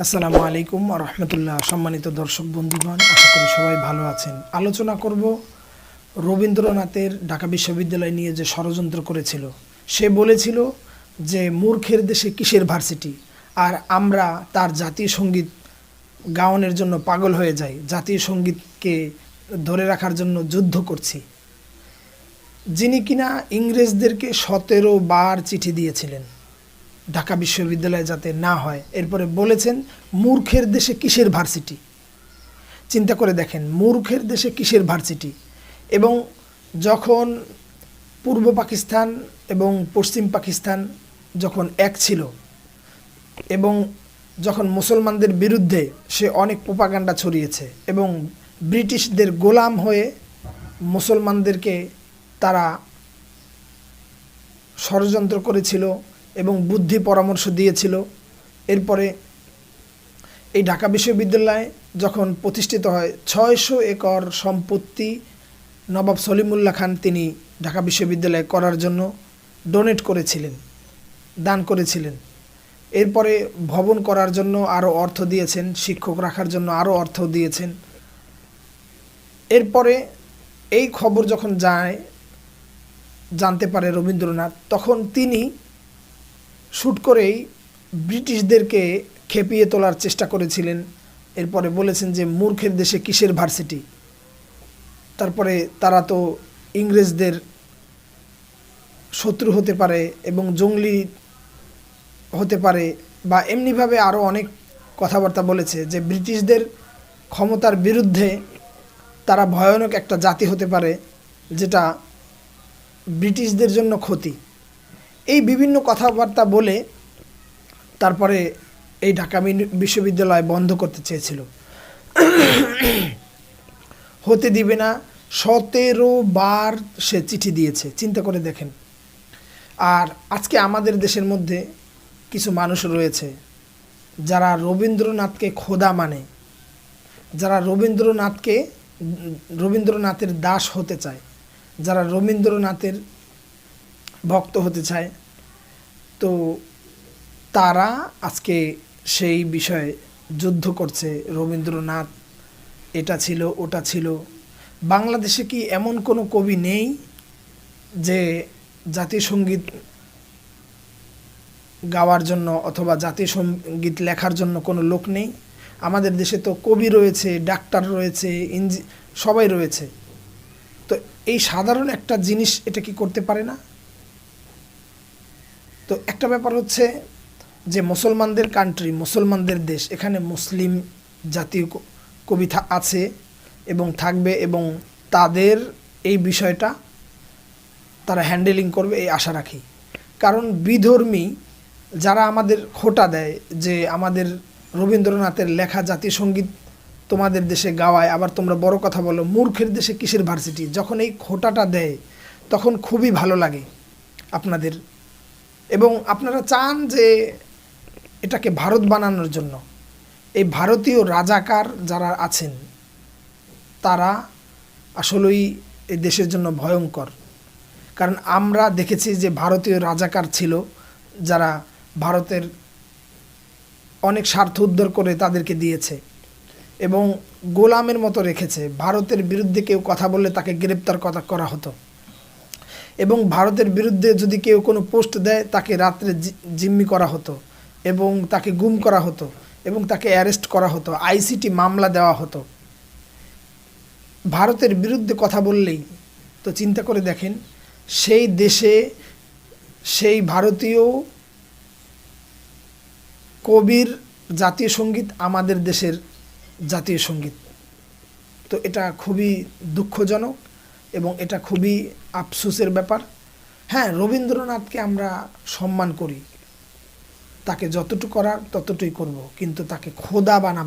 আসসালামু আলাইকুম রহমতুল্লাহ। সম্মানিত দর্শক বন্ধুগণ, আশা করি সবাই ভালো আছেন। আলোচনা করব রবীন্দ্রনাথের ঢাকা বিশ্ববিদ্যালয় নিয়ে যে ষড়যন্ত্র করেছিল। সে বলেছিল যে, মূর্খের দেশে কিসের ভার্সিটি? আর আমরা তার জাতীয় সংগীত গাওয়ানোর জন্য পাগল হয়ে যাই। জাতীয় সঙ্গীতকে ধরে রাখার জন্য যুদ্ধ করছি। যিনি কিনা ইংরেজদেরকে সতেরো বার চিঠি দিয়েছিলেন। ঢাকা বিশ্ববিদ্যালয়ে যাতে না হয়। এরপরে বলেছেন, মূর্খের দেশে কিসের ভার্সিটি? চিন্তা করে দেখেন, মূর্খের দেশে কিসের ভার্সিটি? এবং যখন পূর্ব পাকিস্তান এবং পশ্চিম পাকিস্তান যখন এক ছিল, এবং যখন মুসলমানদের বিরুদ্ধে সে অনেক প্রোপাগান্ডা ছড়িয়েছে, এবং ব্রিটিশদের গোলাম হয়ে মুসলমানদেরকে তারা ষড়যন্ত্র করেছিল এবং বুদ্ধি পরামর্শ দিয়েছিল। এরপরে এই ঢাকা বিশ্ববিদ্যালয় যখন প্রতিষ্ঠিত হয়, ছয়শো একর সম্পত্তি নবাব সলিমুল্লাহ খান তিনি ঢাকা বিশ্ববিদ্যালয়ে করার জন্য ডোনেট করেছিলেন, দান করেছিলেন। এরপরে ভবন করার জন্য আরও অর্থ দিয়েছেন, শিক্ষক রাখার জন্য আরও অর্থ দিয়েছেন। এরপরে এই খবর যখন যায়, জানতে পারে রবীন্দ্রনাথ, তখন তিনি শ্যুট করেই ব্রিটিশদেরকে খেপিয়ে তোলার চেষ্টা করেছিলেন। এরপরে বলেছেন যে, মূর্খের দেশে কিসের ভার্সিটি? তারপরে তারা তো ইংরেজদের শত্রু হতে পারে এবং জঙ্গলি হতে পারে বা এমনিভাবে আরও অনেক কথাবার্তা বলেছে যে, ব্রিটিশদের ক্ষমতার বিরুদ্ধে তারা ভয়ানক একটা জাতি হতে পারে যেটা ব্রিটিশদের জন্য ক্ষতি। এই বিভিন্ন কথাবার্তা বলে তারপরে এই ঢাকা বিশ্ববিদ্যালয় বন্ধ করতে চেয়েছিল। হতে দিবে না, সতেরো বার সে চিঠি দিয়েছে, চিন্তা করে দেখেন। আর আজকে আমাদের দেশের মধ্যে কিছু মানুষ রয়েছে যারা রবীন্দ্রনাথকে খোদা মানে যারা রবীন্দ্রনাথকে, রবীন্দ্রনাথের দাস হতে চায়, যারা রবীন্দ্রনাথের ভক্ত হতে চায়। তো তারা আজকে সেই বিষয়ে যুদ্ধ করছে, রবীন্দ্রনাথ, এটা ছিল, ওটা ছিল। বাংলাদেশে কি এমন কোনো কবি নেই যে জাতীয় সংগীত গাওয়ার জন্য অথবা জাতীয় সংগীত লেখার জন্য কোনো লোক নেই? আমাদের দেশে তো কবি রয়েছে, ডাক্তার রয়েছে, ইঞ্জি, সবাই রয়েছে। তো এই সাধারণ একটা জিনিস এটা কি করতে পারে না? তো একটা ব্যাপার হচ্ছে যে মুসলমানদের কান্ট্রি মুসলমানদের দেশ, এখানে মুসলিম জাতীয় কবিতা আছে এবং থাকবে এবং তাদের এই বিষয়টা তারা হ্যান্ডেলিং করবে এই আশা রাখি। কারণ বিধর্মী যারা আমাদের খোটা দেয় যে আমাদের রবীন্দ্রনাথের লেখা জাতীয় সংগীত তোমাদের দেশে গাওয়ায়, আবার তোমরা বড় কথা বলো, মূর্খের দেশে কিসের ভার্সিটি? যখন এই খোটাটা দেয়, তখন খুবই ভালো লাগে আপনাদের এবং আপনারা চান যে এটাকে ভারত বানানোর জন্য। এই ভারতীয় রাজাকার যারা আছেন, তারা আসলেই এই দেশের জন্য ভয়ঙ্কর। কারণ আমরা দেখেছি যে ভারতীয় রাজাকার ছিল, যারা ভারতের অনেক স্বার্থ উদ্ধার করে তাদেরকে দিয়েছে এবং গোলামের মতো রেখেছে। ভারতের বিরুদ্ধে কেউ কথা বললে তাকে গ্রেপ্তার করা হতো। এবং ভারতের বিরুদ্ধে যদি কেউ কোনো পোস্ট দেয়, তাকে রাত্রে জিম্মি করা হতো এবং তাকে গুম করা হতো এবং তাকে অ্যারেস্ট করা হতো, আইসিটি মামলা দেওয়া হতো। ভারতের বিরুদ্ধে কথা বললেই তো চিন্তা করে দেখেন, সেই দেশে সেই ভারতীয় কবির জাতীয় সংগীত আমাদের দেশের জাতীয় সংগীত। তো এটা খুবই দুঃখজনক। এবং এটা খুবই আফসোসের ব্যাপার। হ্যাঁ রবীন্দ্রনাথকে আমরা সম্মান করি। তাকে যতটুকু করার ততটুকুই করব, কিন্তু তাকে খোদা বানাবো।